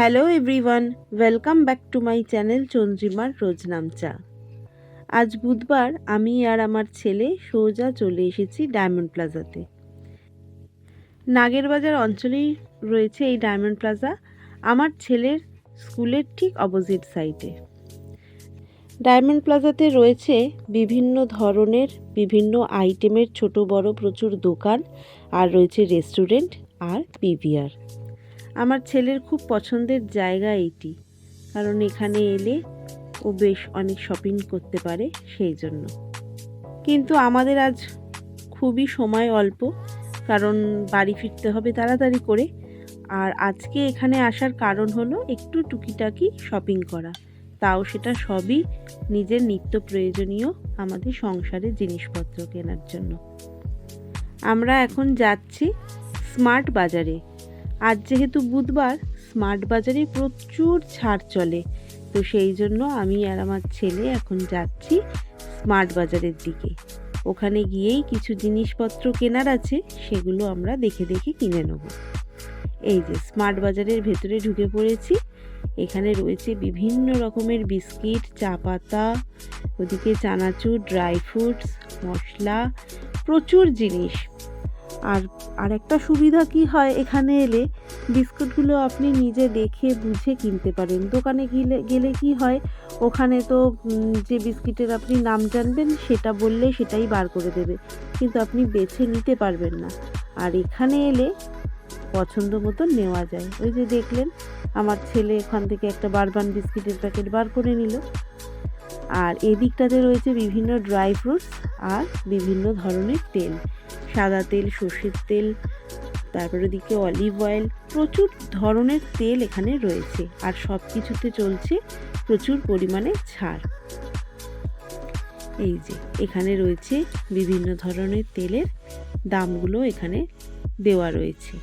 Hello everyone welcome back to my channel চন্দ্রিমার রোজনাম চা আজ বুধবার আমি আর আমার ছেলে সোজা চলে এসেছি ডায়মন্ড প্লাজাতে নাগেরবাজার অঞ্চলেই রয়েছে এই ডায়মন্ড প্লাজা আমার ছেলের স্কুলের ঠিক অপোজিট সাইডে ডায়মন্ড প্লাজাতে রয়েছে বিভিন্ন ধরনের, বিভিন্ন আইটেমের ছোট বড় প্রচুর দোকান, আর রয়েছে রেস্টুরেন্ট আর পিভিআর আমার ছেলের খুব পছন্দের জায়গা এটি কারণ এখানে এলে ও বেশ অনেক শপিং করতে পারে সেই জন্য। কিন্তু আমাদের আজ খুবই সময় অল্প, কারণ বাড়ি ফিরতে হবে তাড়াতাড়ি করে। আর আজকে এখানে আসার কারণ হলো একটু টুকিটাকি শপিং করা। তাও সেটা সবই নিজের নিত্য প্রয়োজনীয় আমাদের সংসারের জিনিসপত্র কেনার জন্য। আমরা এখন যাচ্ছি স্মার্ট বাজারে। আজ যেহেতু বুধবার, স্মার্ট বাজারে প্রচুর ছাড় চলে। তো সেই জন্য আমি আর আমার ছেলে এখন যাচ্ছি স্মার্ট বাজারের দিকে। ওখানে গিয়েই কিছু জিনিসপত্র কেনার আছে, সেগুলো আমরা দেখে দেখে কিনে নেব। এই যে স্মার্ট বাজারের ভেতরে ঢুকে পড়েছি। এখানে রয়েছে বিভিন্ন রকমের বিস্কিট, চা পাতা, ওদিকে চানাচুর, ড্রাই ফ্রুটস, মশলা, প্রচুর জিনিস। আর আর একটা সুবিধা কি হয় এখানে এলে? বিস্কুটগুলো আপনি নিজে দেখে বুঝে কিনতে পারেন। দোকানে গেলে গেলে কি হয়? ওখানে তো যে বিস্কিটের আপনি নাম জানবেন, সেটা বললে সেটাই বার করে দেবে। কিন্তু আপনি বেছে নিতে পারবেন না। আর এখানে এলে পছন্দ মতো নেওয়া যায়। ওই যে দেখলেন, আমার ছেলে এখান থেকে একটা বারবান বিস্কিটের প্যাকেট বার করে নিল। আর এদিকটাতে রয়েছে বিভিন্ন ড্রাই ফ্রুটস আর বিভিন্ন ধরনের তেল। সাদা তেল, সর্ষের তেল, তারপর ওদিকে অলিভ অয়েল প্রচুর ধরনের তেল এখানে রয়েছে আর সব কিছুতে চলছে প্রচুর পরিমাণে ছাড়। এই যে, এখানে রয়েছে বিভিন্ন ধরনের তেলের দামগুলো এখানে দেওয়া রয়েছে।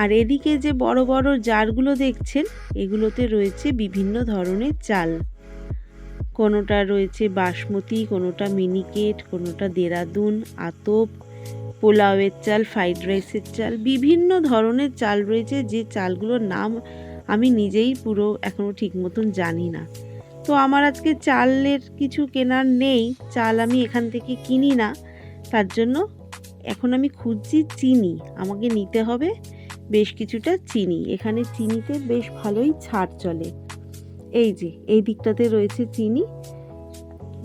আর এদিকে যে বড় বড় জারগুলো দেখছেন, এগুলোতে রয়েছে বিভিন্ন ধরনের চাল। কোনোটা রয়েছে বাসমতি, কোনোটা মিনিকেট, কোনোটা দেরাদুন, আতপ, পোলাওয়ের চাল, ফ্রাইড রাইসের চাল, বিভিন্ন ধরনের চাল রয়েছে যে চালগুলোর নাম আমি নিজেই পুরো এখনও ঠিক মতন জানি না। তো আমার আজকে চালের কিছু কেনার নেই, চাল আমি এখান থেকে কিনি না, তার জন্য এখন আমি খুঁজছি চিনি, আমাকে নিতে হবে বেশ কিছুটা চিনি। এখানে চিনিতে বেশ ভালোই ছাড় চলে। এই যে, এই দিকটাতে রয়েছে চিনি।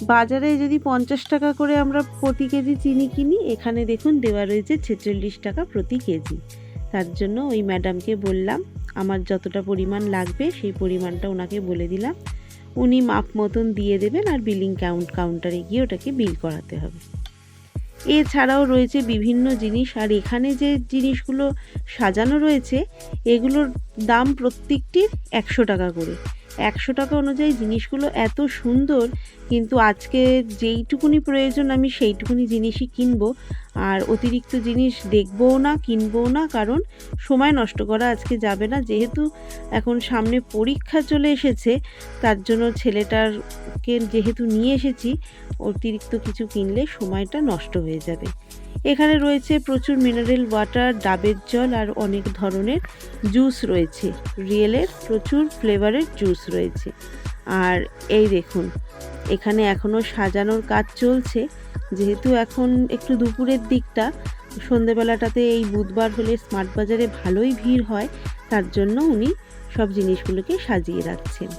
বাজারে যদি পঞ্চাশ টাকা করে আমরা প্রতি কেজি চিনি কিনি, এখানে দেখুন দেওয়া রয়েছে ছেচল্লিশ টাকা প্রতি কেজি। তার জন্য ওই ম্যাডামকে বললাম, আমার যতটা পরিমাণ লাগবে, সেই পরিমাণটা ওনাকে বলে দিলাম। উনি মাপ মতন দিয়ে দেবেন আর বিলিং কাউন্ট কাউন্টারে গিয়ে ওটাকে বিল করাতে হবে। এছাড়াও রয়েছে বিভিন্ন জিনিস, আর এখানে যে জিনিসগুলো সাজানো রয়েছে, এগুলোর দাম প্রত্যেকটির একশো টাকা করে। একশো টাকা অনুযায়ী জিনিসগুলো এত সুন্দর, কিন্তু আজকে যেইটুকুনি প্রয়োজন আমি সেইটুকুনি জিনিসই কিনবো। আর অতিরিক্ত জিনিস দেখবও না, কিনবও না, কারণ সময় নষ্ট করা আজকে যাবে না। যেহেতু এখন সামনে পরীক্ষা চলে এসেছে, তার জন্য ছেলেটারকে যেহেতু নিয়ে এসেছি, অতিরিক্ত কিছু কিনলে সময়টা নষ্ট হয়ে যাবে। এখানে রয়েছে প্রচুর মিনারেল ওয়াটার ডাবের জল আর অনেক ধরনের জুস রয়েছে। রিয়েলের প্রচুর ফ্লেভারের জুস রয়েছে। আর এই দেখুন, এখানে এখনও সাজানোর কাজ চলছে। যেহেতু এখন একটু দুপুরের দিকটা, সন্ধেবেলাটাতে এই বুধবার হলে স্মার্ট বাজারে ভালোই ভিড় হয়, তার জন্য উনি সব জিনিসগুলোকে সাজিয়ে রাখছেন।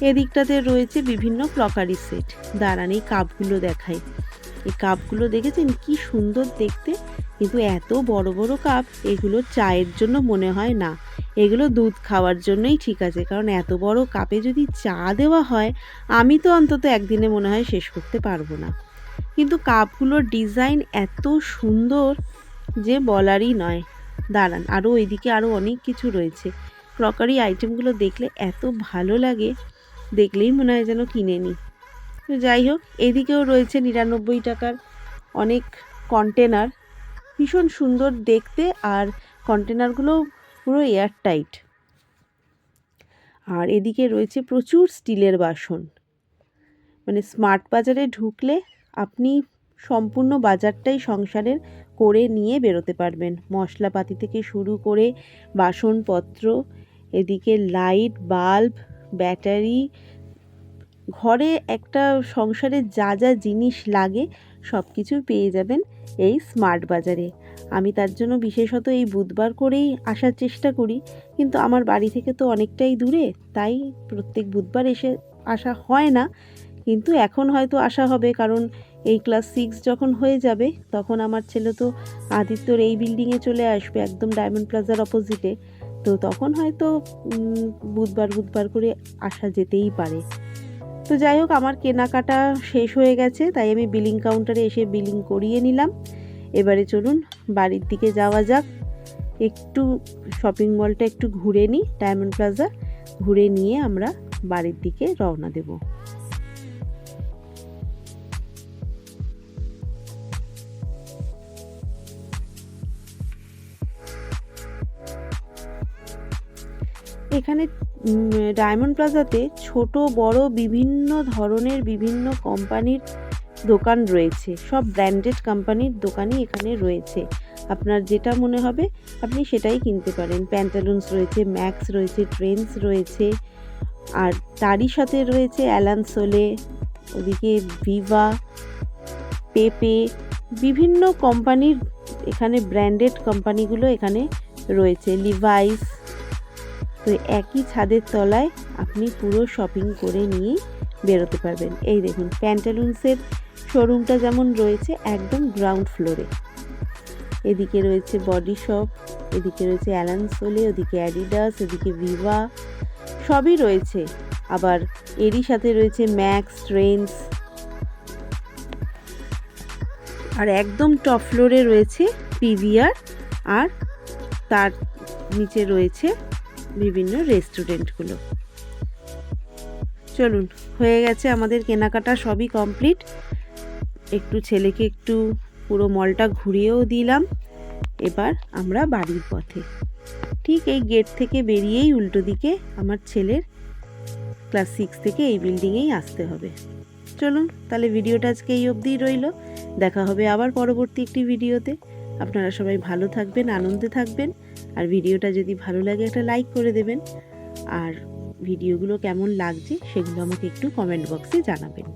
এদিকটাতে রয়েছে বিভিন্ন ক্রকারি সেট দাঁড়ান কাপগুলো দেখাই এই কাপগুলো দেখেছেন? কি সুন্দর দেখতে। কিন্তু এত বড় বড় কাপ, এগুলো চায়ের জন্য মনে হয় না। এগুলো দুধ খাওয়ার জন্যই ঠিক আছে, কারণ এত বড় কাপে যদি চা দেওয়া হয়, আমি তো অন্তত একদিনে মনে হয় শেষ করতে পারব না। কিন্তু কাপগুলোর ডিজাইন এত সুন্দর যে বলারই নয়। দাঁড়ান আরও ওইদিকে আরও অনেক কিছু রয়েছে। ক্রকারি আইটেমগুলো দেখলে এত ভালো লাগে, দেখলেই মনে হয় যেন কিনে নিই। তো যাই হোক, এদিকেও রয়েছে নিরানব্বই টাকার অনেক কন্টেনার ভীষণ সুন্দর দেখতে আর কন্টেনারগুলো পুরো এয়ার টাইট আর এদিকে রয়েছে প্রচুর স্টিলের বাসন। মানে স্মার্ট বাজারে ঢুকলে আপনি সম্পূর্ণ বাজারটাই সংসারের করে নিয়ে বেরোতে পারবেন। মশলাপাতি থেকে শুরু করে বাসনপত্র, এদিকে লাইট বাল্ব ব্যাটারি ঘরে একটা সংসারে যা যা জিনিস লাগে সব কিছু পেয়ে যাবেন এই স্মার্ট বাজারে। আমি তার জন্য বিশেষত এই বুধবার করেই আসার চেষ্টা করি, কিন্তু আমার বাড়ি থেকে তো অনেকটাই দূরে, তাই প্রত্যেক বুধবার এসে আসা হয় না। কিন্তু এখন হয়তো আসা হবে, কারণ এই ক্লাস সিক্স যখন হয়ে যাবে, তখন আমার ছেলে তো আদিত্যর এই বিল্ডিংয়ে চলে আসবে, একদম ডায়মন্ড প্লাজার অপোজিটে। তো তখন হয়তো বুধবার বুধবার করে আসা যেতেই পারে। তো যাই হোক, আমার কেনাকাটা শেষ হয়ে গেছে, তাই আমি বিলিং কাউন্টারে এসে বিলিং করিয়ে নিলাম। এবারে চলুন বাড়ির দিকে যাওয়া যাক। একটু শপিং মলটা একটু ঘুরে নিই ডায়মন্ড প্লাজা ঘুরে নিয়ে আমরা বাড়ির দিকে রওনা দেব। এখানে ডায়মন্ড প্লাজাতে ছোট, বড়, বিভিন্ন ধরনের বিভিন্ন কোম্পানির দোকান রয়েছে। সব ব্র্যান্ডেড কোম্পানির দোকানই এখানে রয়েছে। আপনার যেটা মনে হবে, আপনি সেটাই কিনতে পারেন। প্যান্টালুন্স রয়েছে ম্যাক্স রয়েছে ট্রেন্স রয়েছে, আর তারই সাথে রয়েছে অ্যালানসোলে ওদিকে ভিভা পেপে বিভিন্ন কোম্পানির এখানে ব্র্যান্ডেড কোম্পানিগুলো এখানে রয়েছে। লিভাইস তো একই ছাদের তলায় আপনি পুরো শপিং করে নিয়ে বেরোতে পারবেন। এই দেখুন প্যান্টালুন্সের শোরুমটা যেমন রয়েছে, একদম গ্রাউন্ড ফ্লোরে এদিকে রয়েছে বডি শপ এদিকে রয়েছে অ্যালানসোলে ওদিকে অ্যাডিডাস এদিকে ভিভা সবই রয়েছে। আবার এরই সাথে রয়েছে ম্যাক্স ট্রেন্স আর একদম টপ ফ্লোরে রয়েছে পিভিআর আর তার নিচে রয়েছে বিভিন্ন রেস্টুরেন্টগুলো চলুন, হয়ে গেছে আমাদের কেনাকাটা, সবই কমপ্লিট একটু ছেলেকে একটু পুরো মলটা ঘুরিয়েও দিলাম। এবার আমরা বাড়ির পথে। ঠিক এই গেট থেকে বেরিয়েই উল্টো দিকে আমার ছেলের ক্লাস সিক্স থেকে এই বিল্ডিংয়েই আসতে হবে। চলুন, তাহলে ভিডিওটা আজকে এই অবধিই রইল। দেখা হবে আবার পরবর্তী একটি ভিডিওতে। আপনারা সবাই ভালো থাকবেন, আনন্দে থাকবেন। আর ভিডিওটা যদি ভালো লাগে একটা লাইক করে দেবেন। আর ভিডিওগুলো কেমন লাগছে সেগুলো আমাকে একটু কমেন্ট বক্সে জানাবেন।